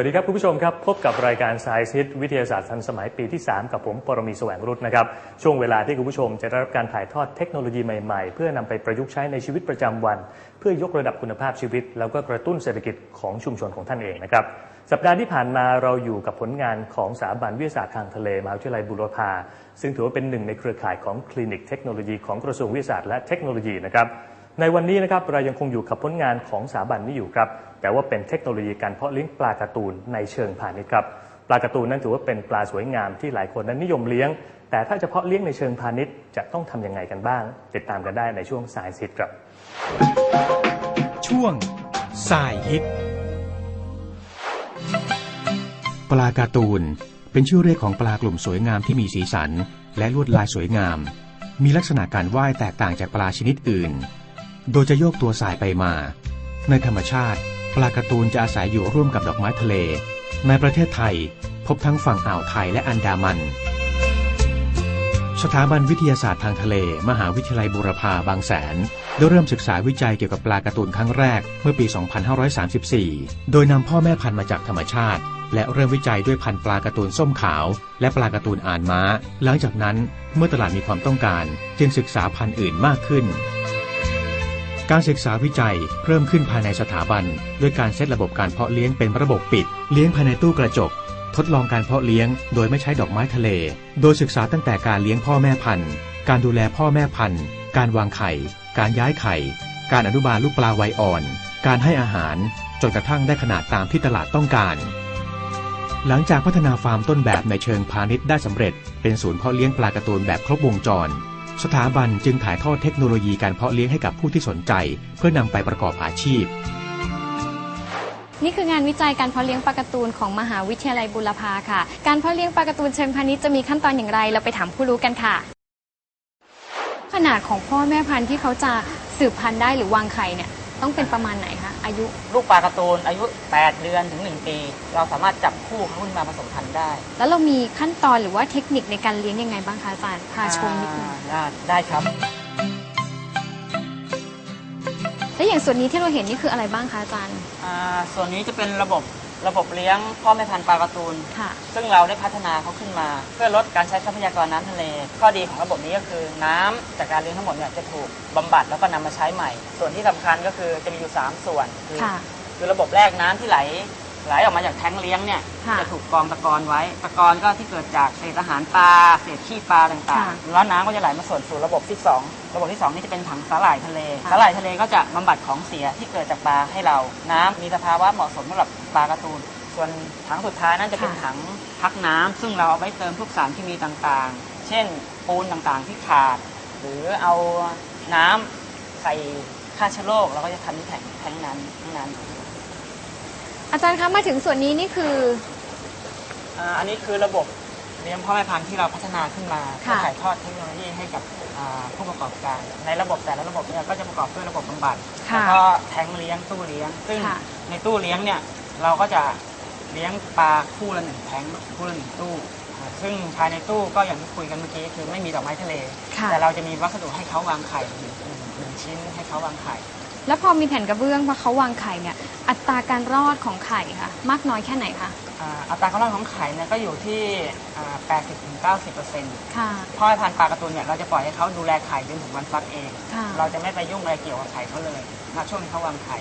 วัสดีครับคุณผู้ชมครับ พบกับรายการ Science Hit วิทยาศาสตร์ทันสมัยปีที่ 3 กับผมปรมีแสวงรุตนะครับ ช่วงเวลาที่คุณผู้ชมจะได้รับการถ่ายทอดเทคโนโลยีใหม่ๆ เพื่อนำไปประยุกต์ใช้ในชีวิตประจำวัน เพื่อยกระดับคุณภาพชีวิต แล้วก็กระตุ้นเศรษฐกิจของชุมชนของท่านเองนะครับสัปดาห์ที่ผ่านมาเราอยู่กับผลงานของสถาบันวิทยาศาสตร์ทางทะเลมหาวิทยาลัยบุรพาซึ่งถือว่าเป็นหนึ่งในเครือข่ายของคลินิกเทคโนโลยีของกระทรวงวิทยาศาสตร์และเทคโนโลยีนะครับ ในวันนี้นะครับเรายังคงอยู่กับผลงานของสถาบันนี้อยู่ครับ แต่ว่าเป็นเทคโนโลยีการเพาะเลี้ยงปลาการ์ตูนในเชิงพาณิชย์ครับปลาการ์ตูนนั้นถือว่าเป็นปลาสวยงามที่หลายคนนั้นนิยมเลี้ยง แต่ถ้าจะเพาะเลี้ยงในเชิงพาณิชย์จะต้องทำยังไงกันบ้าง ติดตามกันได้ในช่วงสายสิทธิ์ครับ ช่วงสายฮิตปลาการ์ตูน เป็นชื่อเรียกของปลากลุ่มสวยงามที่มีสีสัน และลวดลายสวยงาม มีลักษณะการว่ายแตกต่างจากปลาชนิดอื่น โดยจะโยกตัวสายไปมา ในธรรมชาติปลาการ์ตูนจะอาศัยอยู่ร่วมกับดอกไม้ทะเล ในประเทศไทย พบทั้งฝั่งอ่าวไทยและอันดามัน สถาบันวิทยาศาสตร์ทางทะเล มหาวิทยาลัยบูรพาบางแสน ได้เริ่มศึกษาวิจัยเกี่ยวกับปลาการ์ตูนครั้งแรกเมื่อปี 2534 โดยนำพ่อแม่พันธุ์มาจากธรรมชาติ และเริ่มวิจัยด้วยพันธุ์ปลาการ์ตูนส้มขาว และปลาการ์ตูนอ่านม้า หลังจากนั้นเมื่อตลาดมีความต้องการ จึงศึกษาพันธุ์อื่นมากขึ้น การศึกษาวิจัยเริ่มขึ้นภายในสถาบัน ด้วยการเซตระบบการเพาะเลี้ยงเป็นระบบปิด เลี้ยงภายในตู้กระจก ทดลองการเพาะเลี้ยง โดยไม่ใช้ดอกไม้ทะเล โดยศึกษาตั้งแต่การเลี้ยงพ่อแม่พันธุ์ การดูแลพ่อแม่พันธุ์ การวางไข่ การย้ายไข่ การอนุบาลลูกปลาวัยอ่อน การให้อาหาร จนกระทั่งได้ขนาดตามที่ตลาดต้องการ หลังจากพัฒนาฟาร์มต้นแบบในเชิงพาณิชย์ได้สำเร็จ เป็นศูนย์เพาะเลี้ยงปลาการ์ตูนแบบครบวงจร สถาบันจึงถ่ายทอดเทคโนโลยีการเพาะเลี้ยงให้กับผู้ที่สนใจ เพื่อนำไปประกอบอาชีพ นี่คืองานวิจัยการเพาะเลี้ยงปลาการ์ตูนของมหาวิทยาลัยบุรพาค่ะ การเพาะเลี้ยงปลาการ์ตูนเชิงพาณิชย์จะมีขั้นตอนอย่างไร เราไปถามผู้รู้กันค่ะ ขนาดของพ่อแม่พันธุ์ที่เขาจะสืบพันธุ์ได้หรือวางไข่เนี่ย ต้องเป็นประมาณไหนคะอายุ ลูกปลาการ์ตูนอายุ 8 เดือนถึง 1 ปี เราสามารถจับคู่เขาขึ้นมาผสมพันธุ์ได้แล้วเรามีขั้นตอนหรือว่าเทคนิคในการเลี้ยงยังไงบ้างคะอาจารย์พาชมนิดนึง อ่าได้ครับ แล้วอย่างส่วนนี้ที่เราเห็นนี่คืออะไรบ้างคะอาจารย์ อ่าส่วนนี้จะเป็นระบบ ระบบเลี้ยงพ่อแม่พันธุ์ปลาการ์ตูน ค่ะ ซึ่งเราได้พัฒนาเขาขึ้นมา เพื่อลดการใช้ทรัพยากรน้ำทะเล ข้อดีของระบบนี้ก็คือน้ำจากการเลี้ยงทั้งหมดเนี่ยจะถูกบำบัดแล้วก็นำมาใช้ใหม่ ส่วนที่สำคัญก็คือจะมีอยู่ 3 ส่วน คือค่ะ คือระบบแรกน้ำที่ไหล ไหลออกมาจากแท้งเลี้ยงเนี่ยค่ะจะถูกกรองตะกอนไว้ตะกอนก็ที่เกิดจากเศษอาหารปลาเศษขี้ปลาต่างค่ะๆ แล้วน้ำก็จะไหลมาส่วนสู่ระบบที่2ระบบที่2นี่จะเป็นถังสาหร่ายทะเลค่ะ สาหร่ายทะเลก็จะบำบัดของเสียที่เกิดจากปลาให้เรา น้ำมีสภาวะเหมาะสมสำหรับปลาการ์ตูน ส่วนถังสุดท้ายนั่นจะเป็นถังพักน้ำซึ่งเราเอาไว้เติมพวกสารเคมีต่างๆ เช่นปูนต่างๆที่ขาด หรือเอาน้ำใส่ฆ่าเชื้อโรคเราก็จะทำที่แทงแทงนั้นทั้งนั้น อาจารย์คะมาถึงส่วนนี้นี่คือ อ่าอันนี้คือระบบเลี้ยงพ่อแม่พันธุ์ที่เราพัฒนาขึ้นมาเพื่อค่ะ ถ่ายทอดเทคโนโลยีให้กับอ่าผู้ประกอบการ ในระบบแต่ละระบบเนี่ยก็จะประกอบด้วยระบบบำบัดค่ะ แล้วก็แทงเลี้ยงตู้เลี้ยง ซึ่งค่ะ ในตู้เลี้ยงเนี่ยเราก็จะเลี้ยงปลาคู่ละหนึ่งแทงคู่ละหนึ่งตู้อ่าซึ่งภายในตู้ก็อย่างที่คุยกันเมื่อกี้คือไม่มีดอกไม้ทะเล ค่ะ แต่เราจะมีวัสดุให้เขาวางไข่หนึ่งหนึ่งหนึ่งชิ้นให้เขาวางไข่ แล้วพอมีแผ่นกระเบื้องพอเขาวางไข่เนี่ยอัตราการรอดของไข่ค่ะมากน้อยแค่ไหนคะอ่าอัตราการรอดของไข่เนี่ยก็อยู่ที่อ่า80-90%เปอร์เซ็นต์ค่ะพ่อแม่พันธุ์ปลาการ์ตูนเนี่ยเราจะปล่อยให้เขาดูแลไข่จนถึงวันฟักเอง ค่ะเราจะไม่ไปยุ่งอะไรเกี่ยวกับไข่เขาเลยณช่วงที่เขาวางไข่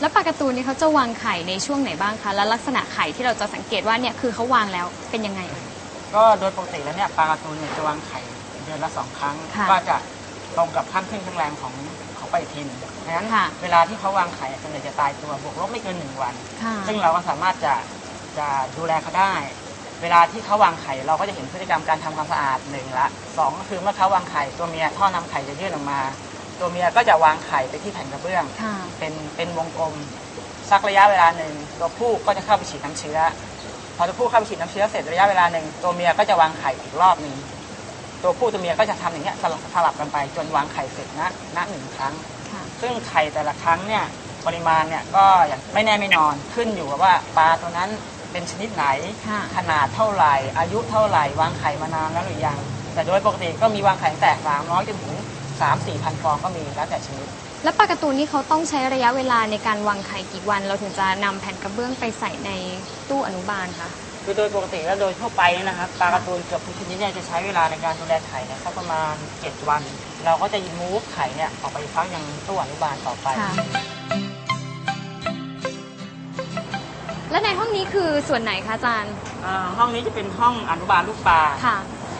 แล้วปลาการ์ตูนนี่เขาจะวางไข่ในช่วงไหนบ้างคะแล้วลักษณะไข่ที่เราจะสังเกตว่าเนี่ยคือเขาวางแล้วเป็นยังไงเอ่ย ก็โดยปกติแล้วเนี่ยปลาการ์ตูนเนี่ยจะวางไข่เดือนละสองครั้ง ค่ะ ก็จะตรงกับขั้นขึ้นขั้นแรงของ ของปฏิทินดังนั้นค่ะเวลาที่เขาวางไข่ส่วนใหญ่จะตายตัวบวกลบไม่เกินหนึ่งวัน ค่ะซึ่งเราก็สามารถจะจะดูแลเขาได้ เวลาที่เขาวางไข่เราก็จะเห็นพฤติกรรมการทำความสะอาดหนึ่งละสองก็คือเมื่อเขาวางไข่ตัวเมียท่อนำไข่จะยื่นออกมา ตัวเมียก็จะวางไข่ไปที่แผ่นกระเบื้อง ค่ะ เป็นเป็นวงกลมสักระยะเวลาหนึ่งตัวผู้ก็จะเข้าไปฉีดน้ำเชื้อ พอตัวผู้เข้าไปฉีดน้ำเชื้อเสร็จระยะเวลาหนึ่งตัวเมียก็จะวางไข่อีกรอบหนึ่ง ตัวผู้ตัวเมียก็จะทำอย่างเงี้ยสลับสลับกันไปจนวางไข่เสร็จนะณหนึ่งครั้งค่ะซึ่งไข่แต่ละครั้งเนี่ยปริมาณเนี่ยก็อย่างไม่แน่ไม่นอนขึ้นอยู่กับว่าปลาตัวนั้นเป็นชนิดไหนค่ะขนาดเท่าไหร่ อายุเท่าไหร่ วางไข่มานานแล้วหรือยัง แต่โดยปกติก็มีวางไข่ตั้งแต่สามร้อยจนถึงสามสี่พันฟองก็มีแล้วแต่ชนิด แล้วปลาการ์ตูนนี่เขาต้องใช้ระยะเวลาในการวางไข่กี่วัน เราถึงจะนำแผ่นกระเบื้องไปใส่ในตู้อนุบาลคะ คือโดยปกติแล้วโดยทั่วไปเนี่ยนะครับปลาการ์ตูนเกือบทุกชนิดเนี่ยจะใช้เวลาในการดูแลไข่เนี่ยสักประมาณ 7 วัน เราก็จะมูฟไข่เนี่ยออกไปฟักยังตู้อนุบาลต่อไป ค่ะ และในห้องนี้คือส่วนไหนคะอาจารย์ อ่าห้องนี้จะเป็นห้องอนุบาลลูกปลาค่ะ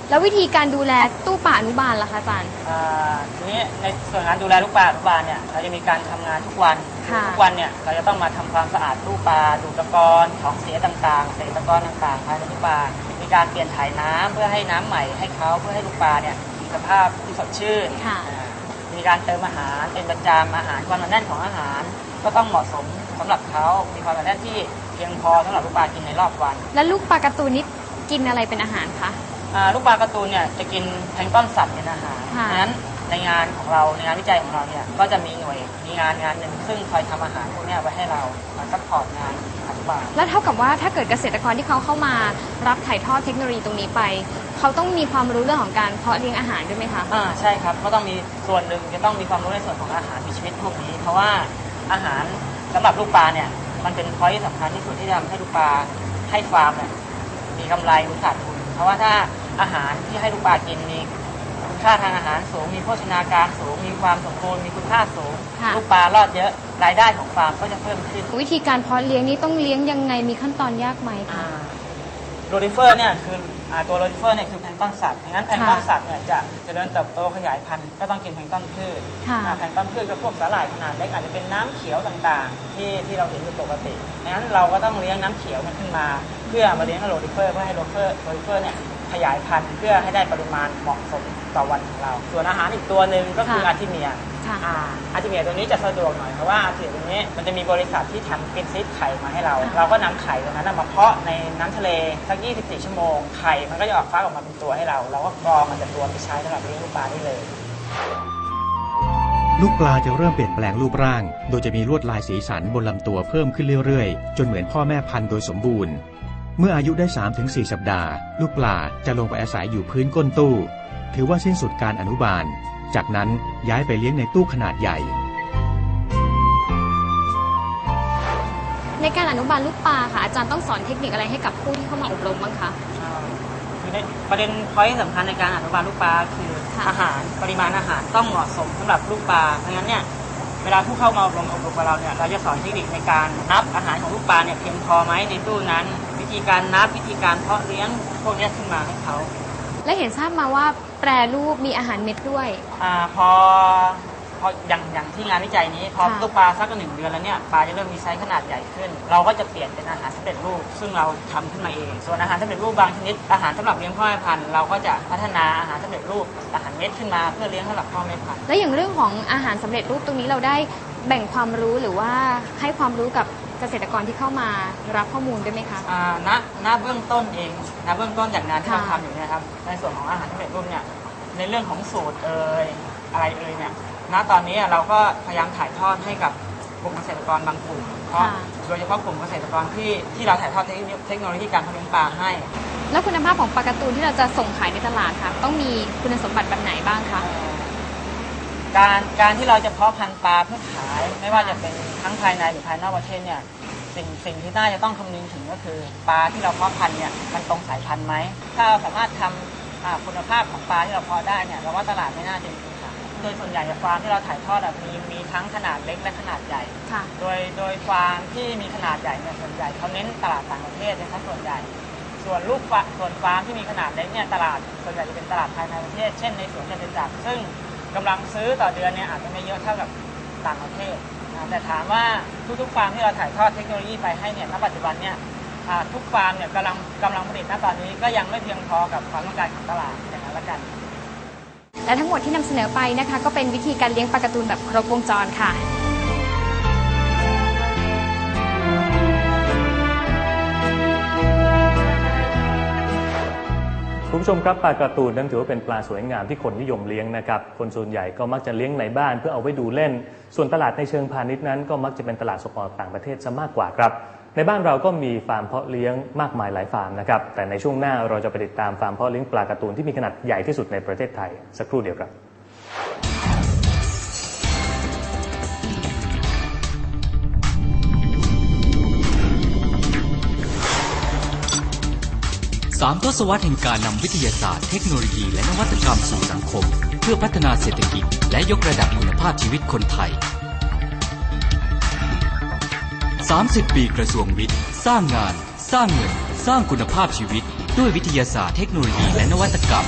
แล้ววิธีการดูแลตู้ป่าอนุบาลล่ะคะอาจารย์ อ่าทีนี้ในส่วนงานดูแลลูกปลาอนุบาลเนี่ยเราจะมีการทำงานทุกวันค่ะ ทุกวันเนี่ยเราจะต้องมาทำความสะอาดตู้ปลาดูดตะกอนของเสียต่างๆ เศษตะกอนต่างๆภายในตู้ปลา มีการเปลี่ยนถ่ายน้ำเพื่อให้น้ำใหม่ให้เขาเพื่อให้ลูกปลาเนี่ยมีสภาพที่สดชื่นค่ะอ่ามีการเติมอาหารเป็นประจำอาหารความหนาแน่นของอาหาร ก็ต้องเหมาะสมสำหรับเขามีความหนาแน่นที่เพียงพอสำหรับลูกปลากินในรอบวัน แล้วลูกปลาการ์ตูนนี่กินอะไรเป็นอาหารคะอ่าลูกปลาการ์ตูนเนี่ยจะกินแพลงก์ต้นสัตว์เป็นอาหารค่ะดังนั้น ในงานของเราในงานวิจัยของเราเนี่ยก็จะมีหน่วยมีงานงานหนึ่งซึ่งคอยทำอาหารพวกเนี้ยไว้ให้เรามาซัพพอร์ตงานอนุบาล แล้วเท่ากับว่าถ้าเกิดเกษตรกรที่เขาเข้ามารับถ่ายทอดเทคโนโลยีตรงนี้ไป เขาต้องมีความรู้เรื่องของการเพาะเลี้ยงอาหารด้วยไหมคะ อ่าใช่ครับก็ต้องมีส่วนหนึ่งจะต้องมีความรู้ในส่วนของอาหารมีชีวิตพวกนี้ เพราะว่าอาหารสำหรับลูกปลาเนี่ยมันเป็นพอยที่สำคัญที่สุดที่จะทำให้ลูกปลาให้ฟาร์มเนี่ยมีกำไรหรือขาดทุนเพราะว่าถ้าอาหารที่ให้ลูกปลากินมี คุณค่าทางอาหารสูง มีโภชนาการสูง มีความสมบูรณ์มีคุณค่าสูง ค่ะ ลูกปลารอดเยอะ รายได้ของฟาร์มก็จะเพิ่มขึ้น วิธีการเพาะเลี้ยงนี้ต้องเลี้ยงยังไงมีขั้นตอนยากไหมคะ โรดิเฟอร์เนี่ยคืออ่าตัวโรดิเฟอร์เนี่ยคือแพลงก์ต้นสัตว์ดังนั้นแพลงก์ต้นสัตว์เนี่ยจะเจริญเติบโตขยายพันธุ์ก็ต้องกินแพลงก์ต้นพืชค่ะอ่าแพลงก์ต้นพืชก็พวกสาหร่ายขนาดเล็กอาจจะเป็นน้ำเขียวต่างๆ ที่ที่เราเห็นอยู่ปกติดังนั้นเราก็ต้องเลี้ยงน้ำเขียวมันขึ้นมา เพื่อมาเลี้ยงโรดิเฟอร์เพื่อให้โรดิเฟอร์โรดิเฟอร์เนี่ย ขยายพันธุ์เพื่อให้ได้ปริมาณเหมาะสมต่อวันของเรา ส่วนอาหารอีกตัวหนึ่งก็คือค่ะอาร์ทิเมียค่ะอ่าอาร์ติเมียตัวนี้จะสะดวกหน่อยเพราะว่าอาร์ติเมียตัวนี้มันจะมีบริษัทที่ทำเป็นซีดไข่มาให้เราเราก็นำไข่ตรงนั้นนะมาเพาะในน้ำทะเลสัก 24 ชั่วโมงไข่มันก็จะออกฟักออกมาเป็นตัวให้เรา เราก็กรองมันจากตัวไปใช้สำหรับเลี้ยงลูกปลาได้เลย ลูกปลาจะเริ่มเปลี่ยนแปลงรูปร่าง โดยจะมีลวดลายสีสันบนลำตัวเพิ่มขึ้นเรื่อยๆ จนเหมือนพ่อแม่พันธุ์โดยสมบูรณ์ เมื่ออายุได้ 3-4 สัปดาห์ ลูกปลาจะลงไปอาศัยอยู่พื้นก้นตู้ ถือว่าสิ้นสุดการอนุบาล จากนั้นย้ายไปเลี้ยงในตู้ขนาดใหญ่ ในการอนุบาลลูกปลาค่ะอาจารย์ต้องสอนเทคนิคอะไรให้กับผู้ที่เข้ามาอบรมบ้างคะอ่าคือในประเด็นพอยที่สำคัญในการอนุบาลลูกปลาคือค่ะ อาหารปริมาณอาหารต้องเหมาะสมสำหรับลูกปลาเพราะงั้นเนี่ยเวลาผู้เข้ามาอบรมอบรมกับเราเนี่ยเราจะสอนเทคนิคในการนับอาหารของลูกปลาเนี่ยเพียงพอไหมในตู้นั้นวิ ธีการนับวิธีการเพาะเลี้ยงพวกเนี้ยขึ้นมาให้เขาและเห็นทราบมาว่าแปรรูปมีอาหารเม็ดด้วยอาพอพออย่างอย่างที่งานวิจัยนี้พอค่ะ ลูกปลาสักหนึ่งเดือนแล้วเนี่ยปลาจะเริ่มมีไซส์ขนาดใหญ่ขึ้น เราก็จะเปลี่ยนเป็นอาหารสำเร็จรูป ซึ่งเราทำขึ้นมาเอง ส่วนอาหารสำเร็จรูปบางชนิดอาหารสำหรับเลี้ยงพ่อแม่พันธุ์เราก็จะพัฒนาอาหารสำเร็จรูปอาหารเม็ดขึ้นมาเพื่อเลี้ยงสำหรับพ่อแม่พันธุ์ และอย่างเรื่องของอาหารสำเร็จรูปตรงนี้เราได้แบ่งความรู้หรือว่าให้ความรู้กับเกษตรกรที่เข้ามารับข้อมูลด้วยไหมคะ อ่าณณเบื้องต้นเองณเบื้องต้นจากงานที่เราค่ะ ทำอยู่เนี่ยครับ ในส่วนของอาหารสำเร็จรูปเนี่ย ในเรื่องของสูตรเอ่ยอะไรเอ่ยเนี่ย ณ ตอนนี้เราก็พยายามถ่ายทอดให้กับกลุ่มเกษตรกรบางกลุ่ม เพราะโดยเฉพาะกลุ่มเกษตรกรที่ที่เราถ่ายทอดเทคโนเทคโนโลยีการเพาะเลี้ยงปลาให้ แล้วคุณภาพของปลาการ์ตูนที่เราจะส่งขายในตลาดค่ะ ต้องมีคุณสมบัติแบบไหนบ้างคะ การการที่เราจะเพาะพันธุ์ปลาเพื่อขายไม่ว่าจะเป็นทั้งภายในหรือภายนอกประเทศเนี่ยสิ่งสิ่งที่น่าจะต้องคำนึงถึงก็คือปลาที่เราเพาะพันธุ์เนี่ยมันตรงสายพันธุ์ไหมถ้าเราสามารถทำอ่าคุณภาพของปลาที่เราเพาะได้เนี่ยเราว่าตลาดไม่น่าจะมีปัญหาโดยส่วนใหญ่ฟาร์มที่เราถ่ายทอดอะมีมีทั้งขนาดเล็กและขนาดใหญ่ค่ะโดยโดยฟาร์มที่มีขนาดใหญ่เนี่ยส่วนใหญ่เขาเน้นตลาดต่างประเทศนะครับส่วนใหญ่ ส่วนลูกฟาส่วนฟาร์มที่มีขนาดเล็กเนี่ยตลาดส่วนใหญ่จะเป็นตลาดภายในประเทศ เช่นในสวนจตุจักรซึ่ง กำลังซื้อต่อเดือนเนี่ยอาจจะไม่เยอะเท่ากับต่างประเทศแต่ถามว่าทุกๆฟาร์มที่เราถ่ายทอดเทคโนโลยีไปให้เนี่ยณปัจจุบันเนี่ยทุกฟาร์มเนี่ยกำลังกำลังผลิตณตอนนี้ก็ยังไม่เพียงพอกับความต้องการของตลาดอย่างนั้นละกัน และทั้งหมดที่นำเสนอไปนะคะ ก็เป็นวิธีการเลี้ยงปลาการ์ตูนแบบครบวงจรค่ะ ผู้ชมครับปลาการ์ตูนนั้นถือว่าเป็นปลาสวยงามที่คนนิยมเลี้ยงนะครับ คนส่วนใหญ่ก็มักจะเลี้ยงในบ้านเพื่อเอาไว้ดูเล่น ส่วนตลาดในเชิงพาณิชย์นั้น ก็มักจะเป็นตลาดส่งออกต่างประเทศซะมากกว่าครับ ในบ้านเราก็มีฟาร์มเพาะเลี้ยงมากมายหลายฟาร์มนะครับ แต่ในช่วงหน้าเราจะไปติดตามฟาร์มเพาะเลี้ยงปลาการ์ตูนที่มีขนาดใหญ่ที่สุดในประเทศไทยสักครู่เดียวครับามทศวรรษแห่งการนำวิทยาศาสตร์เทคโนโลยีและนวัตกรรมสู่สังคม เพื่อพัฒนาเศรษฐกิจ และยกระดับคุณภาพชีวิตคนไทย 30 ปีกระทรวงวิทย์ สร้างงาน สร้างเงิน สร้างคุณภาพชีวิต ด้วยวิทยาศาสตร์เทคโนโลยีและนวัตกรรม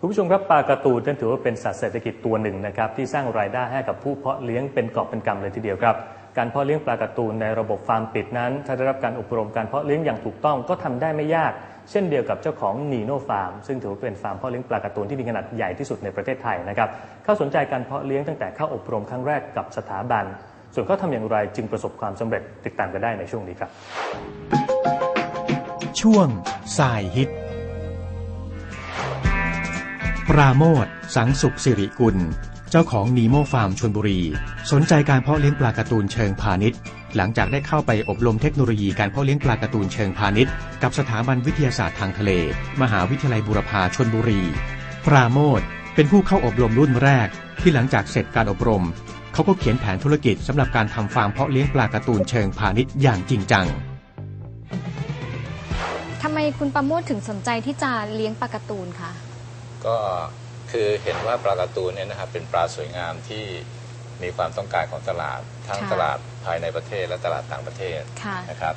คุณผู้ชมครับปลาการ์ตูนนั้นถือว่าเป็นสัตว์เศรษฐกิจตัวหนึ่งนะครับที่สร้างรายได้ให้กับผู้เพาะเลี้ยงเป็นกอบเป็นกำเลยทีเดียวครับ การเพาะเลี้ยงปลาการ์ตูนในระบบฟาร์มปิดนั้น ถ้าได้รับการอบรมการเพาะเลี้ยงอย่างถูกต้องก็ทำได้ไม่ยาก เช่นเดียวกับเจ้าของนีโน่ฟาร์มซึ่งถือว่าเป็นฟาร์มเพาะเลี้ยงปลาการ์ตูนที่มีขนาดใหญ่ที่สุดในประเทศไทยนะครับเข้าสนใจการเพาะเลี้ยงตั้งแต่เข้าอบรมครั้งแรกกับสถาบัน ส่วนเขาทำอย่างไรจึงประสบความสำเร็จติดตามกันได้ในช่วงนี้ครับ ช่วงสายฮิตปราโมทสังสุขสิริกุล เจ้าของนีโมฟาร์มชนบุรี สนใจการเพาะเลี้ยงปลาการ์ตูนเชิงพาณิชย์ หลังจากได้เข้าไปอบรมเทคโนโลยีการเพาะเลี้ยงปลาการ์ตูนเชิงพาณิชย์ กับสถาบันวิทยาศาสตร์ทางทะเล มหาวิทยาลัยบูรพาชนบุรี ปราโมทเป็นผู้เข้าอบรมรุ่นแรก ที่หลังจากเสร็จการอบรม เขาก็เขียนแผนธุรกิจสำหรับการทำฟาร์มเพาะเลี้ยงปลาการ์ตูนเชิงพาณิชย์อย่างจริงจังทำไมคุณประโมทถึงสนใจที่จะเลี้ยงปลาการ์ตูนคะก็ คือเห็นว่าปลาการ์ตูนเนี่ยนะครับเป็นปลาสวยงามที่มีความต้องการของตลาดทั้งค่ะ ตลาดภายในประเทศและตลาดต่างประเทศค่ะ นะครับ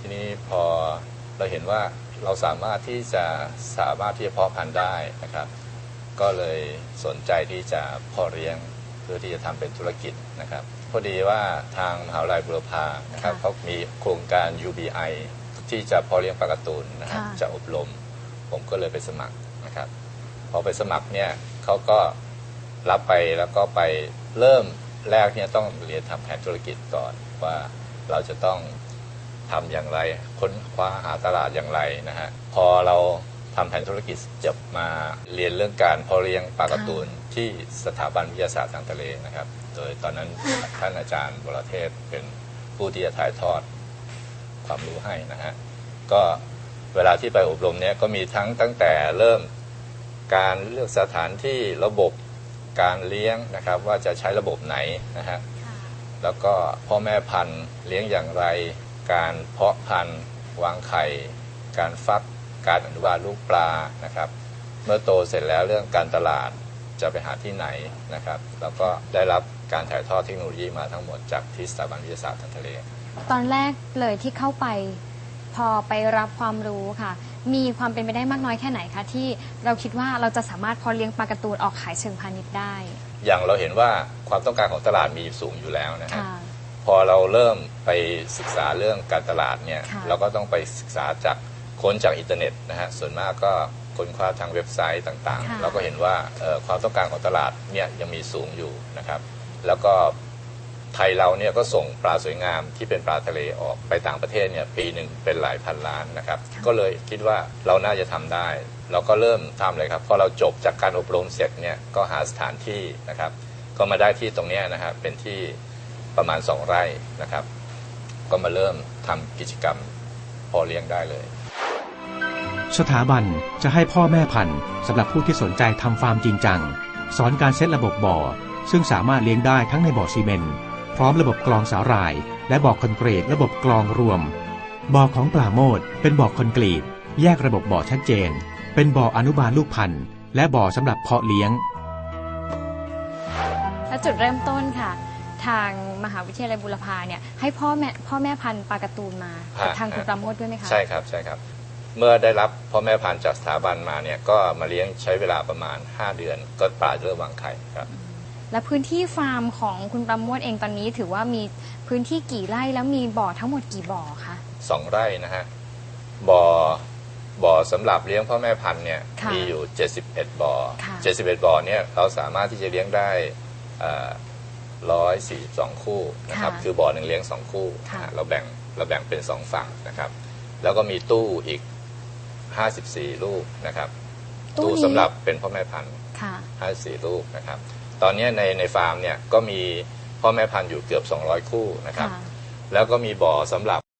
ทีนี้พอเราเห็นว่าเราสามารถที่จะสามารถที่จะเพาะพันธุ์ได้นะครับ ก็เลยสนใจที่จะเพาะเลี้ยงเพื่อที่จะทำเป็นธุรกิจนะครับ พอดีว่าทางมหาวิทยาลัยบุรพานะครับค่ะ เขามีโครงการ UBI ที่จะเพาะเลี้ยงปลาการ์ตูนนะครับค่ะจะอบรม ผมก็เลยไปสมัครนะครับ พอไปสมัครเนี่ยเขาก็รับไปแล้วก็ไปเริ่มแรกเนี่ยต้องเรียนทำแผนธุรกิจก่อนว่าเราจะต้องทำอย่างไรค้นคว้าหาตลาดอย่างไรนะฮะพอเราทำแผนธุรกิจจบมาเรียนเรื่องการพาะเลี้ยงปลาการ์ตูนที่สถาบันวิทยาศาสตร์ทางทะเลนะครับ โดยตอนนั้นท่านอาจารย์วรเทพเป็นผู้ที่จะถ่ายทอดความรู้ให้นะฮะก็เวลาที่ไปอบรมเนี่ยก็มีทั้งตั้งแต่เริ่ม การเลือกสถานที่ระบบการเลี้ยงนะครับว่าจะใช้ระบบไหนนะฮะแล้วก็พ่อแม่พันธุ์เลี้ยงอย่างไร การเพาะพันธุ์วางไข่ การฟักการอนุบาลลูกปลานะครับ เมื่อโตเสร็จแล้วเรื่องการตลาดจะไปหาที่ไหนนะครับ แล้วก็ได้รับการถ่ายทอดเทคโนโลยีมาทั้งหมดจากที่สถาบันวิทยาศาสตร์ทางทะเล ตอนแรกเลยที่เข้าไปพอไปรับความรู้ค่ะ มีความเป็นไปได้มากน้อยแค่ไหนคะที่เราคิดว่าเราจะสามารถเพอเลี้ยงปลาการ์ตูนออกขายเชิงพาณิชย์ได้ อย่างเราเห็นว่าความต้องการของตลาดมีสูงอยู่แล้วนะฮะ ค่ะ พอเราเริ่มไปศึกษาเรื่องการตลาดเนี่ยค่ะ เราก็ต้องไปศึกษาจากค้นจากอินเทอร์เน็ตนะฮะส่วนมากก็ค้นคว้าทางเว็บไซต์ต่างค่ะ ๆ เราก็เห็นว่าเอ่อความต้องการของตลาดเนี่ยยังมีสูงอยู่นะครับ แล้วก็ไทยเราเนี่ยก็ส่งปลาสวยงามที่เป็นปลาทะเลออกไปต่างประเทศเนี่ยปีหนึ่งเป็นหลายพันล้านนะครับก็เลยคิดว่าเราน่าจะทำได้ เราก็เริ่มทำเลยครับพอเราจบจากการอบรมเสร็จเนี่ยก็หาสถานที่นะครับ ก็มาได้ที่ตรงนี้นะครับเป็นที่ประมาณสองไร่นะครับ ก็มาเริ่มทำกิจกรรมพอเลี้ยงได้เลย สถาบันจะให้พ่อแม่พันธุ์สำหรับผู้ที่สนใจทำฟาร์มจริงจัง สอนการเซตระบบบ่อ ซึ่งสามารถเลี้ยงได้ทั้งในบ่อซีเมนต์ พร้อมระบบกรองสาหร่าย และบ่อคอนกรีตระบบกรองรวม บ่อของปลาโมดเป็นบ่อคอนกรีต แยกระบบบ่อชัดเจน เป็นบ่ออนุบาลลูกพันธุ์และบ่อสำหรับเพาะเลี้ยง และจุดเริ่มต้นค่ะ ทางมหาวิทยาลัยบุรพาเนี่ยให้พ่อแม่พ่อแม่พันธุ์ปลาการ์ตูนมาฮะ กับทางคุณประโมทด้วยไหมคะใช่ครับใช่ครับ เมื่อได้รับพ่อแม่พันธุ์จากสถาบันมาเนี่ยก็มาเลี้ยงใช้เวลาประมาณ 5 เดือนก็ปลาเริ่มวางไข่ครับ และพื้นที่ฟาร์มของคุณประโมทเองตอนนี้ ถือว่ามีพื้นที่กี่ไร่แล้วมีบ่อทั้งหมดกี่บ่อคะสองไร่นะฮะบ่อบ่อสำหรับเลี้ยงพ่อแม่พันธุ์เนี่ยค่ะมีอยู่ 71 บ่อค่ะ71 บ่อเนี่ยเราสามารถที่จะเลี้ยงได้เอ่อ142คู่นะครับค่ะคือบ่อหนึ่งเลี้ยง2คู่ค่ะนะฮะเราแบ่งเราแบ่งเป็น2ฝั่งนะครับ แล้วก็มีตู้อีก 54 ลูกนะครับ ตู้ตู้นี้สำหรับเป็นพ่อแม่พันธุ์ค่ะ54 ลูกนะครับ ตอนนี้ในในฟาร์มเนี่ยก็มีพ่อแม่พันธุ์อยู่เกือบ 200 คู่นะครับค่ะแล้วก็มีบ่อสำหรับ